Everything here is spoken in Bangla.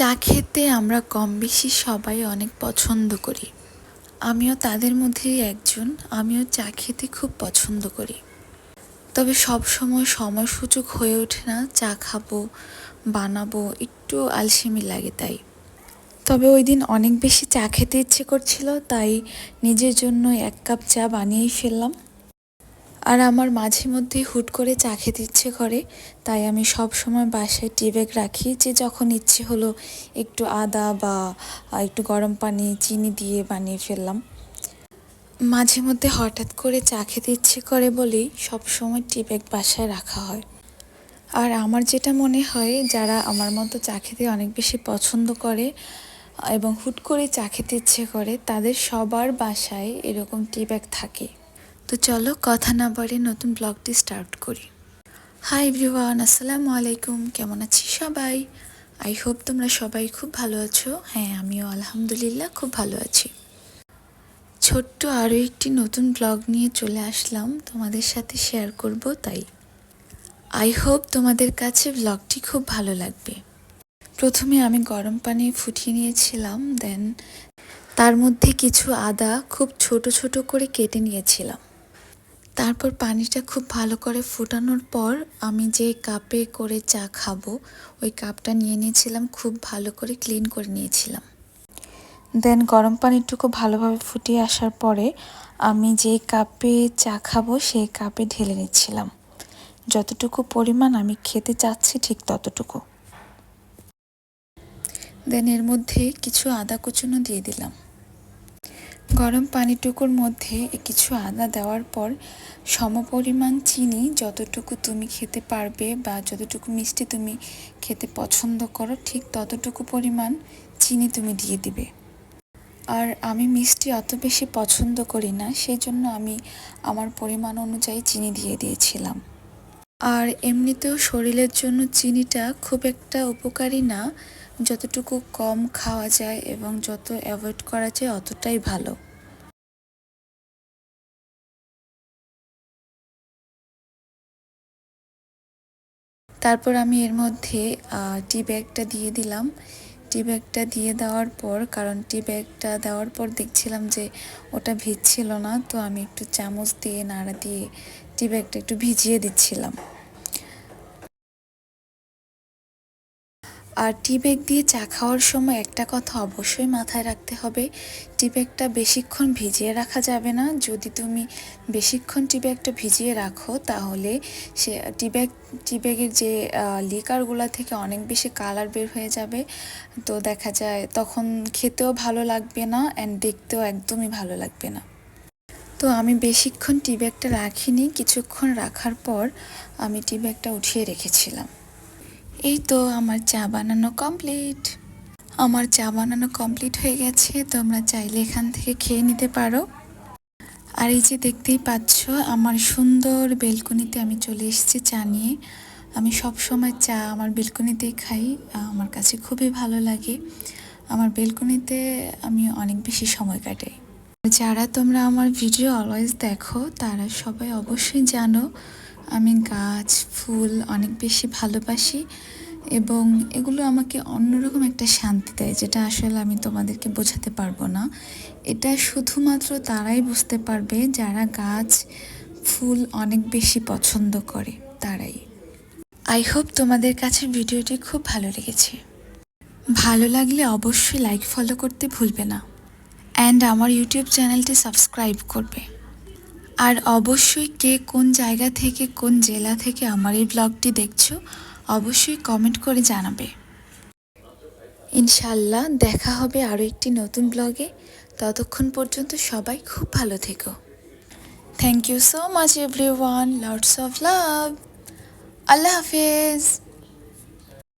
চা খেতে আমরা কম বেশি সবাই অনেক পছন্দ করি। আমিও তাদের মধ্যেই একজন, আমিও চা খেতে খুব পছন্দ করি। তবে সব সময় সময় সুযোগ হয়ে ওঠে না, চা খাব, বানাবো, একটু আলসেমি লাগে তাই। তবে ওই দিন অনেক বেশি চা খেতে ইচ্ছে করছিল, তাই নিজের জন্য এক কাপ চা বানিয়েই ফেললাম। আর আমার মাঝে মধ্যেই হুট করে চা খেতে ইচ্ছে করে, তাই আমি সব সময় বাসায় টি ব্যাগ রাখি যে যখন ইচ্ছে হলো একটু আদা বা একটু গরম পানি, চিনি দিয়ে বানিয়ে ফেললাম। মাঝে মধ্যে হঠাৎ করে চা খেতে ইচ্ছে করে বলেই সব সময় টি ব্যাগ বাসায় রাখা হয়। আর আমার যেটা মনে হয়, যারা আমার মতো চা খেতে অনেক বেশি পছন্দ করে, এবং হুট করে চা খেতে ইচ্ছে করে, তাদের সবার বাসায় এরকম টি ব্যাগ থাকে। তো চলো কথা না বাড়ে নতুন ব্লগটি স্টার্ট করি। হাই এভরিওয়ান আসসালামু আলাইকুম, কেমন আছি সবাই? আই হোপ তোমরা সবাই খুব ভালো আছো। হ্যাঁ আমিও আলহামদুলিল্লাহ খুব ভালো আছি। ছোট্ট আরও একটি নতুন ব্লগ নিয়ে চলে আসলাম, তোমাদের সাথে শেয়ার করব, তাই। আই হোপ তোমাদের কাছে ব্লগটি খুব ভালো লাগবে। প্রথমে আমি গরম পানি ফুটিয়ে নিয়েছিলাম দেন তার মধ্যে কিছু আদা খুব ছোট ছোট করে কেটে নিয়েছিলাম। তারপর পানিটা খুব ভালো করে ফোটানোর পর আমি যে কাপে করে চা খাব, ওই কাপটা নিয়ে নিয়েছিলাম, খুব ভালো করে ক্লিন করে নিয়েছিলাম। দেন গরম পানিটুকু ভালোভাবে ফুটিয়ে আসার পরে আমি যে কাপে চা খাব, সেই কাপে ঢেলে নিচ্ছিলাম। যতটুকু পরিমাণ আমি খেতে চাচ্ছি ঠিক ততটুকু। দেন এর মধ্যে কিছু আদা কুচুনো দিয়ে দিলাম। গরম পানিটুকুর মধ্যে কিছু আদা দেওয়ার পর সমপরিমাণ চিনি যতটুকু তুমি খেতে পারবে বা যতটুকু মিষ্টি তুমি খেতে পছন্দ করো, ঠিক ততটুকু পরিমাণ চিনি তুমি দিয়ে দিবে। আর আমি মিষ্টি অত বেশি পছন্দ করি না সেই জন্য আমি আমার পরিমাণ অনুযায়ী চিনি দিয়ে দিয়েছিলাম। আর এমনিতেও শরীরের জন্য চিনিটা খুব একটা উপকারী না, যতটুকু কম খাওয়া যায় এবং যত অ্যাভয়েড করা যায় অতটাই ভালো। তারপর আমি এর মধ্যে টি ব্যাগটা দিয়ে দিলাম। টি ব্যাগটা দিয়ে দেওয়ার পর, কারণ টি ব্যাগটা দেওয়ার পর দেখছিলাম যে ওটা ভিজছিল না, তো আমি একটু চামচ দিয়ে, নাড়া দিয়ে টি ব্যাগটা একটু ভিজিয়ে দিচ্ছিলাম। আর টি ব্যাগ দিয়ে চা খাওয়ার সময় একটা কথা অবশ্যই মাথায় রাখতে হবে টি ব্যাগটা বেশিক্ষণ ভিজিয়ে রাখা যাবে না। যদি তুমি বেশিক্ষণ টি ব্যাগটা ভিজিয়ে রাখো, তাহলে সে টি ব্যাগ টি ব্যাগের যে লিকারগুলো থেকে অনেক বেশি কালার বের হয়ে যাবে। তো দেখা যায় তখন খেতেও ভালো লাগবে না অ্যান্ড দেখতেও একদমই ভালো লাগবে না। তো আমি বেশিক্ষণ টি ব্যাগটা রাখিনি, কিছুক্ষণ রাখার পর আমি টি ব্যাগটা উঠিয়ে রেখেছিলাম। এই তো আমার চা বানানো কমপ্লিট আমার চা বানানো কমপ্লিট হয়ে গেছে, তোমরা চাইলে এখান থেকে খেয়ে নিতে পারো। আর এই যে দেখতেই পাচ্ছ, আমার সুন্দর বেলকনিতে আমি চলে এসেছি চা নিয়ে। আমি সব সময় চা আমার বেলকনিতেই খাই, আমার কাছে খুবই ভালো লাগে। আমার বেলকনিতে আমি অনেক বেশি সময় কাটাই। যারা তোমরা আমার ভিডিও অলওয়েজ দেখো, তারা সবাই অবশ্যই জানো আমি গাছ, ফুল অনেক বেশি ভালোবাসি এবং এগুলো আমাকে অন্যরকম একটা শান্তি দেয় যেটা আসলে আমি তোমাদেরকে বোঝাতে পারব না। এটা শুধুমাত্র তারাই বুঝতে পারবে যারা গাছ, ফুল অনেক বেশি পছন্দ করে, তারাই। আই হোপ তোমাদের কাছে ভিডিওটি খুব ভালো লেগেছে। ভালো লাগলে অবশ্যই লাইক ফলো করতে ভুলবে না। অ্যান্ড আমার ইউটিউব চ্যানেলটি সাবস্ক্রাইব করবে। আর অবশ্যই কে কোন জায়গা থেকে, কোন জেলা থেকে আমার এই ব্লগটি দেখছ, অবশ্যই কমেন্ট করে জানাবে। ইনশাল্লাহ দেখা হবে আরও একটি নতুন ব্লগে ততক্ষণ পর্যন্ত সবাই খুব ভালো থেকো। Thank you so much everyone lords of love আল্লাহ হাফেজ।